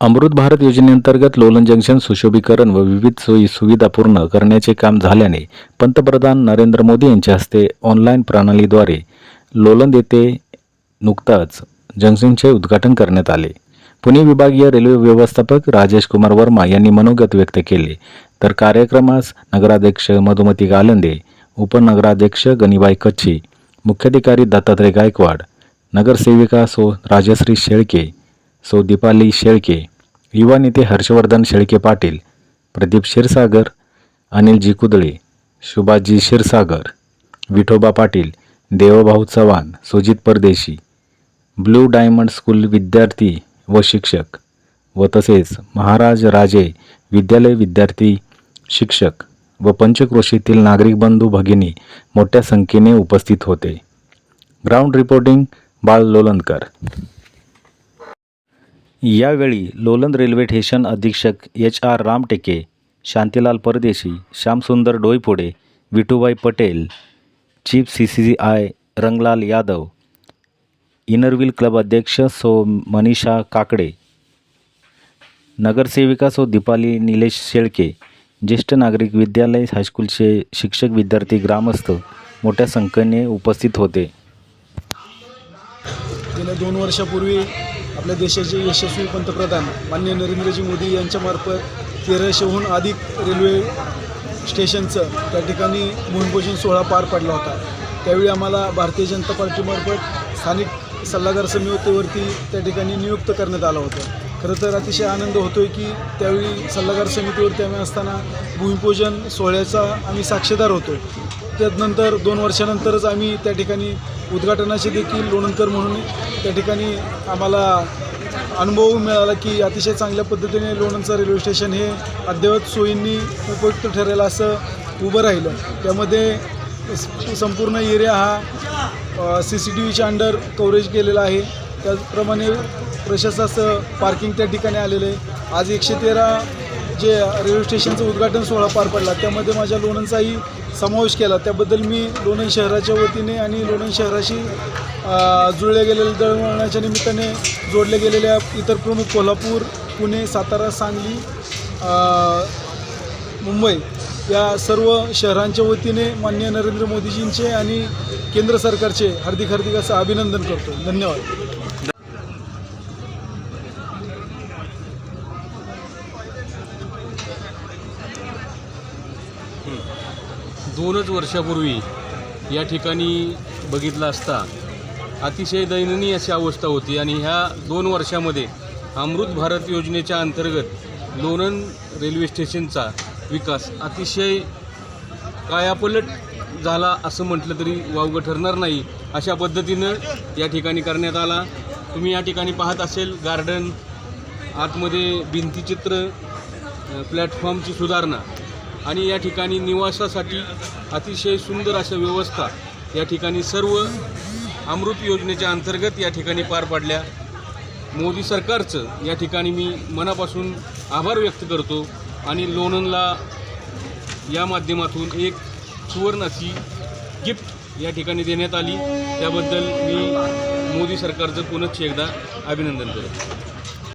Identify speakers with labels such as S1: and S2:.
S1: अमृत भारत योजनेअंतर्गत लोलन जंक्शन सुशोभीकरण व विविध सोयी सुविधा पूर्ण करण्याचे काम झाल्याने पंतप्रधान नरेंद्र मोदी यांच्या हस्ते ऑनलाईन प्रणालीद्वारे लोलंद येथे नुकताच जंक्शनचे उद्घाटन करण्यात आले. पुणे विभागीय रेल्वे व्यवस्थापक राजेश कुमार वर्मा यांनी मनोगत व्यक्त केले. तर कार्यक्रमास नगराध्यक्ष मधुमती गालंदे उपनगराध्यक्ष गणिबाई कच्छी मुख्याधिकारी दत्तात्रय गायकवाड नगरसेविका सो राजश्री शेळके सो दीपाली शेळके युवा नेते हर्षवर्धन शेळके पाटील प्रदीप क्षीरसागर अनिलजी कुदळे शुभाजी क्षीरसागर विठोबा पाटील देवभाऊ चव्हाण सुजित परदेशी ब्लू डायमंड स्कूल विद्यार्थी व शिक्षक व तसेच महाराज राजे विद्यालय विद्यार्थी शिक्षक व पंचक्रोशीतील नागरिक बंधू भगिनी मोठ्या संख्येने उपस्थित होते. Ground reporting Bal Lolandkar. यावेळी लोलंद रेल्वे स्टेशन अधीक्षक H R Ramteke Shantilal Pardeshi Shyamsundar Doiphode Vithubai Patel chief C C I Ranglal Yadav inner wheel club अध्यक्ष सो मनीषा काकडे नगरसेविका सो दीपाली निलेश शेळके ज्येष्ठ नागरिक विद्यालय हायस्कूलचे शिक्षक विद्यार्थी ग्रामस्थ मोठ्या संख्येने उपस्थित होते.
S2: गेल्या दोन वर्षापूर्वी आपल्या देशाचे यशस्वी पंतप्रधान माननीय नरेंद्रजी मोदी यांच्यामार्फत तेराशेहून अधिक रेल्वे स्टेशनचं त्या ठिकाणी भूमिपूजन सोहळा पार पडला होता. त्यावेळी आम्हाला भारतीय जनता पार्टीमार्फत स्थानिक सल्लागार समितीवरती त्या ठिकाणी नियुक्त करण्यात आलं होतं. खरं तर अतिशय आनंद होतो आहे की त्यावेळी सल्लागार समितीवरती आम्ही असताना भूमिपूजन सोहळ्याचा आम्ही साक्षीदार होतो. त्यानंतर दोन वर्षानंतरच आम्ही त्या ठिकाणी उद्घाटनाचे देखील लोणंदकर म्हणून त्या ठिकाणी आम्हाला अनुभव मिळाला की अतिशय चांगल्या पद्धतीने लोणंदचं रेल्वे स्टेशन हे अद्ययावत सोयींनी उपयुक्त ठरेल असं उभं राहिलं. त्यामध्ये संपूर्ण एरिया हा सी सी टी व्हीच्या अंडर कव्हरेज केलेला आहे. त्याचप्रमाणे प्रशासनाचं पार्किंग त्या ठिकाणी आलेलं आहे. आज एकशे तेरा जे रेल्वे स्टेशनचं उद्घाटन सोहळा पार पडला त्यामध्ये माझ्या लोणंदचाही समावेश केला. त्याबद्दल मी लोणंद शहराच्या वतीने आणि लोणंद शहराशी जुळल्या गेलेल्या दळवळणाच्या निमित्ताने जोडल्या गेलेल्या इतर प्रमुख कोल्हापूर पुणे सातारा सांगली मुंबई या सर्व शहरांच्या वतीने माननीय नरेंद्र मोदीजींचे आणि केंद्र सरकारचे हार्दिक हार्दिक असं अभिनंदन करतो. धन्यवाद.
S3: दोनच वर्षापूर्वी या ठिकाणी बघितलं असता अतिशय दयनीय अशी अवस्था होती आणि ह्या दोन वर्षामध्ये अमृत भारत योजनेच्या अंतर्गत लोणंद रेल्वे स्टेशनचा विकास अतिशय कायापलट झाला असं म्हटलं तरी वावगं ठरणार नाही अशा पद्धतीनं या ठिकाणी करण्यात आला. तुम्ही या ठिकाणी पाहत असेल गार्डन आतमध्ये भिंतीचित्र प्लॅटफॉर्मची सुधारणा. आणि या ठिकाणी निवासासाठी अतिशय सुंदर अशा व्यवस्था या ठिकाणी सर्व अमृत योजनेच्या अंतर्गत या ठिकाणी पार पाडल्या. मोदी सरकारचं या ठिकाणी मी मनापासून आभार व्यक्त करतो आणि लोणंदला या माध्यमातून एक सुवर्णाची गिफ्ट या ठिकाणी देण्यात आली. त्याबद्दल मी मोदी सरकारचं पुनश्च एकदा अभिनंदन करतो.